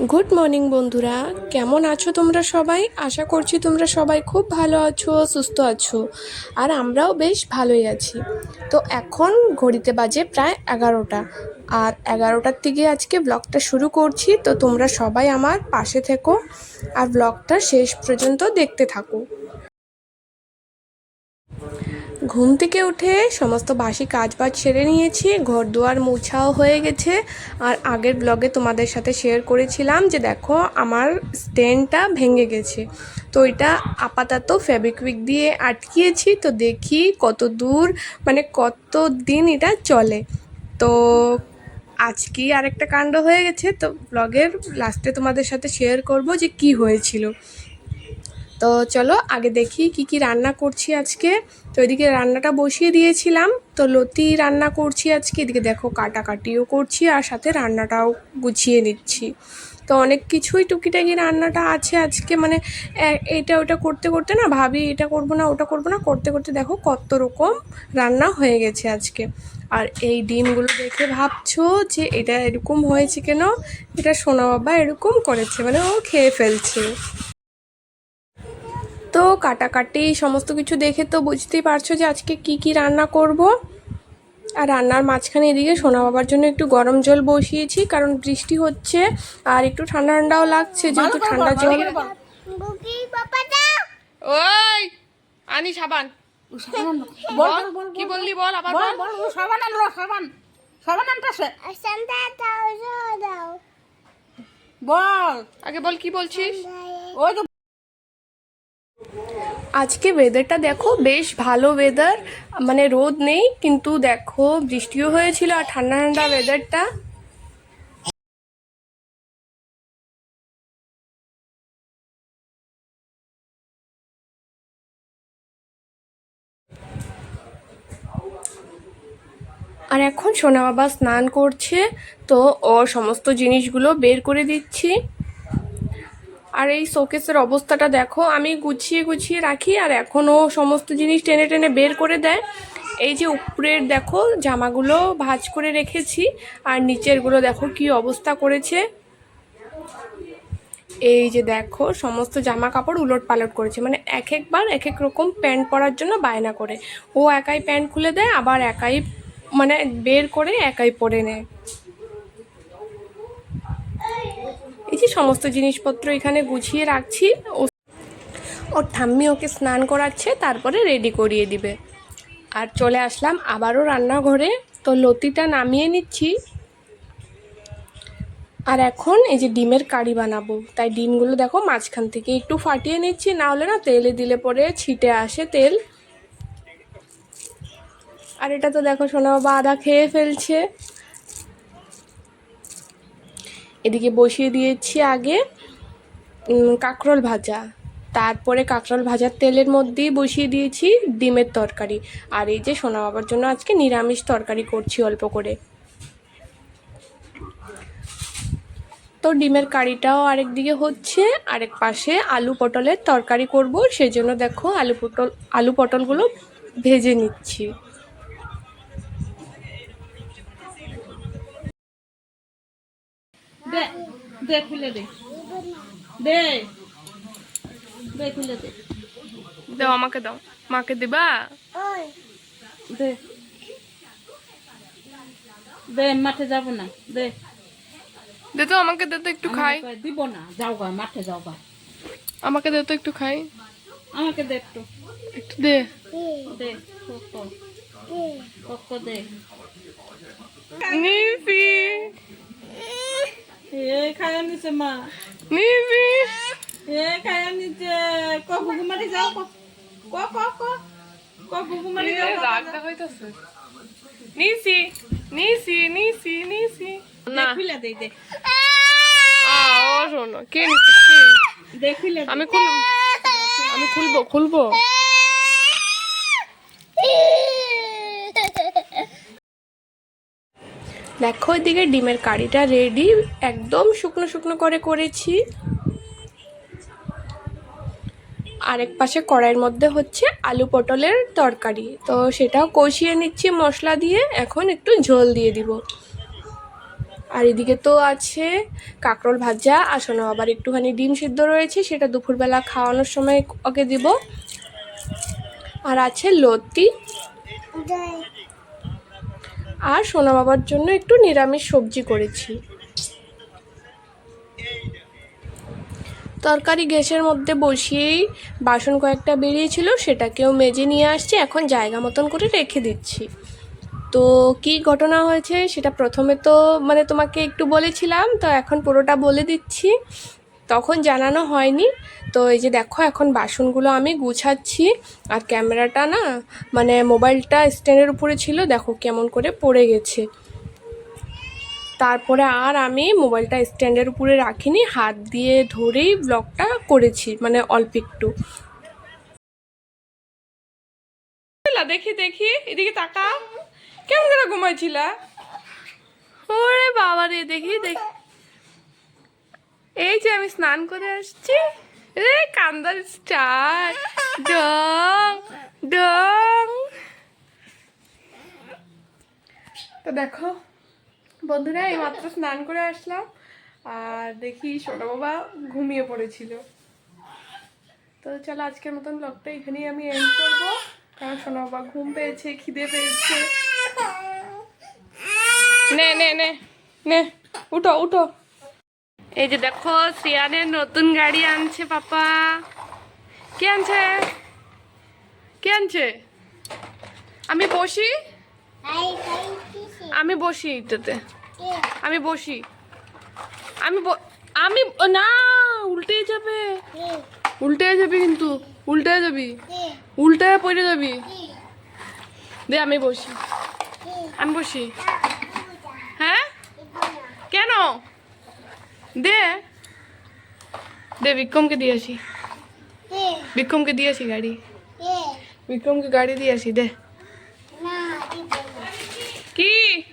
Good morning বন্ধুরা। কেমন আছো তোমরা সবাই? আশা করছি তোমরা সবাই খুব ভালো আছো, সুস্থ আছো, আর আমরাও বেশ ভালোই আছি। তো এখন ঘড়িতে বাজে প্রায় এগারোটা। আর এগারোটার থেকে আজকে ব্লগটা শুরু করছি। তো তোমরা সবাই আমার পাশে থেকো, আর ব্লগটা শেষ পর্যন্ত দেখতে থাকো। ঘুম থেকে উঠে সমস্ত বাসি কাজ বাজ সেরে নিয়েছি ঘর দুয়ার মোছাও হয়ে গেছে। আর আগের ব্লগে তোমাদের সাথে শেয়ার করেছিলাম যে দেখো আমার স্ট্যান্ডটা ভেঙে গেছে। তো এটা আপাতত ফেবিকুইক দিয়ে আটকিয়েছি, তো দেখি কত দূর মানে কত দিন এটা চলে। তো আজকেই আরেকটা কাণ্ড হয়ে গেছে, তো ব্লগের লাস্টে তোমাদের সাথে শেয়ার করব যে কি হয়েছিল। তো চলো আগে দেখি কি কি রান্না করছি আজকে। তো এদিকে রান্নাটা বসিয়ে দিয়েছিলাম। তো লতি রান্না করছি আজকে, এদিকে দেখো কাটাকাটিও করছি আর সাথে রান্নাটাও গুছিয়ে নিচ্ছি। তো অনেক কিছুই টুকিটাকি রান্নাটা আছে আজকে মানে এটা ওটা করতে করতে না ভাবি এটা করব না, ওটা করব না, করতে করতে দেখো কত রকম রান্না হয়ে গেছে আজকে। আর এই ডিমগুলো দেখে ভাবছ যে এটা এরকম হয়েছে কেন? এটা সোনা বাবা এরকম করেছে মানে ও খেয়ে ফেলছে। তো কাটাকাটি সমস্ত কিছু দেখে তো বুঝতেই পারছ যে আজকে কি কি রান্না করব। আর রান্নার মাঝখানে এদিকে সোনা বাবার জন্য একটু গরম জল বসিয়েছি কারণ বৃষ্টি হচ্ছে আর একটু ঠান্ডা ঠান্ডাও লাগছে যেহেতু ঠান্ডা জল। ওই আনি সাবান। বল বল বল কি বললি বল আবার বল বল। সাবান আনলো সাবান। সাবান আনতেছে। বল। আগে বল কি বলছিস? ওই আজকে ওয়েদারটা দেখো বেশ ভালো ওয়েদার মানে রোদ নেই, কিন্তু দেখো বৃষ্টিও হয়েছিল আর ঠান্ডা ঠান্ডা ওয়েদারটা আর এখন সোনা বাবা স্নান করছে, তো ওর সমস্ত জিনিসগুলো বের করে দিচ্ছি। আর এই শোকেসের অবস্থাটা দেখো, আমি গুছিয়ে গুছিয়ে রাখি আর এখনও সমস্ত জিনিস টেনে টেনে বের করে দেয়। এই যে উপরের দেখো, জামাগুলো ভাঁজ করে রেখেছি আর নিচেরগুলো দেখো কি অবস্থা করেছে। এই যে দেখো, সমস্ত জামা কাপড় উলট পালট করেছে মানে এক একবার এক এক রকম প্যান্ট পরার জন্য বায়না করে। ও একাই প্যান্ট খুলে দেয়, আবার একাই মানে বের করে একাই পরে নেয়। যে সমস্ত জিনিসপত্র এখানে গুছিয়ে রাখছি। ওর ঠাম্মি ওকে স্নান করাচ্ছে, তারপরে রেডি করিয়ে দিবে। আর চলে আসলাম আবারও রান্নাঘরে। তো লতিটা নামিয়ে নিচ্ছি। আর এখন এই যে ডিমের কারি বানাবো। তাই ডিমগুলো দেখো মাঝখান থেকে একটু ফাটিয়ে নিচ্ছি না হলে না তেলে দিলে পরে ছিটে আসে তেল। আর এটা তো দেখো সোনা বাবা আদা খেয়ে ফেলছে। এদিকে বসিয়ে দিয়েছি আগে কাঁকরোল ভাজা। তারপরে কাঁকরোল ভাজার তেলের মধ্যেই বসিয়ে দিয়েছি ডিমের তরকারি। আর এই যে সোনা বাবার জন্য আজকে নিরামিষ তরকারি করছি অল্প করে। তো ডিমের কারিটাও আরেক দিকে হচ্ছে, আরেক পাশে আলু পটলের তরকারি করব। সেজন্য দেখো আলু পটল, আলু পটলগুলো ভেজে নিচ্ছি। দে দে খুলে দে। দে দে খুলে দে। দাও আমাকে দাও। মাকে দিবা? দে। দে মাঠে যাব না। দে। দে তো আমাকে দে তো একটু খাই। আমাকে দিব না যাও গা মাঠে যাও গা আমাকে দে তো একটু খাই। আমাকে দে একটু। একটু দে। দে কোকো কোকো দে। নিফি এ খায়া নিছে মা। নিফি এ খায়া নিছে। ক বুকুমারি যাও ক ক ক ক ক বুকুমারি যাও ক, ক, রাগটা হইতাছে নিসি নিসি নিসি নিসি দে না। খুলে দে দে। আ ও শোনো কে নিসি কে? দে খুলে দে আমি খুলবো আমি খুলবো খুলবো। দেখো এদিকে ডিমের কারিটা রেডি একদম শুকনো শুকনো করে করেছি। আরেক পাশে কড়াইয়ের মধ্যে হচ্ছে আলু পটলের তরকারি। তো সেটাও কষিয়ে নিচ্ছি মশলা দিয়ে, এখন একটু ঝোল দিয়ে দিব। আর এদিকে তো আছে কাঁকরোল ভাজা, আর শোনো, আবার একটুখানি ডিম সিদ্ধ রয়েছে, সেটা দুপুরবেলা খাওয়ানোর সময় ওকে দিব। আর আছে লতি। আর সোনা বাবার জন্য একটু নিরামিষ সবজি করেছি। তরকারি গ্যাসের মধ্যে বসিয়েই বাসন কয়েকটা বেরিয়েছিল, সেটাকেও মেজে নিয়ে আসছি, এখন জায়গা মতন করে রেখে দিচ্ছি। তো কি ঘটনা হয়েছে সেটা প্রথমে তো মানে তোমাকে একটু বলেছিলাম, তো এখন পুরোটা বলে দিচ্ছি। তখন জানানো হয়নি। তো এই যে দেখো, এখন বাসনগুলো আমি গুছাচ্ছি। আর ক্যামেরাটা না মানে মোবাইলটা স্ট্যান্ডের উপরে ছিল, দেখো কেমন করে পড়ে গেছে। তারপরে আর আমি মোবাইলটা স্ট্যান্ডের উপরে রাখিনি, হাত দিয়ে ধরেই ব্লগটা করেছি মানে অল্প একটু। দেখি দেখি, এদিকে তাকা কেমন করে ঘুমাইছিলা? ওরে বাবা রে দেখি দেখি। এই যে আমি স্নান করে আসছি। রে কান্দার স্টার। ডং ডং। তো দেখো, বন্ধুরা এই মাত্র স্নান করে আসলাম। আর দেখি সোনা বাবা ঘুমিয়ে পড়েছিল। তো চলো, আজকের মতন ব্লগটা এখানেই আমি এন্ড করব। কারণ সোনা বাবা ঘুম পেয়েছে, খিদে পেয়েছে। নে নে নে নে, উঠো উঠো। এই যে দেখো, সিয়ানের নতুন গাড়ি আনছে পাপা। কে আনছে? কে আনছে? আমি বসি? আমি বসি এটাতে আমি বসি। আমি আমি না, উল্টে যাবে। উল্টে যাবি কিন্তু, উল্টে যাবি। উল্টে পড়ে যাবি। দে, আমি বসি। আমি বসি হ্যাঁ কেন দে। দে বিক্রমকে দিয়ে আসি। বিক্রমকে দিয়ে আসি গাড়ি। বিক্রমকে গাড়ি দিয়ে আসি দে।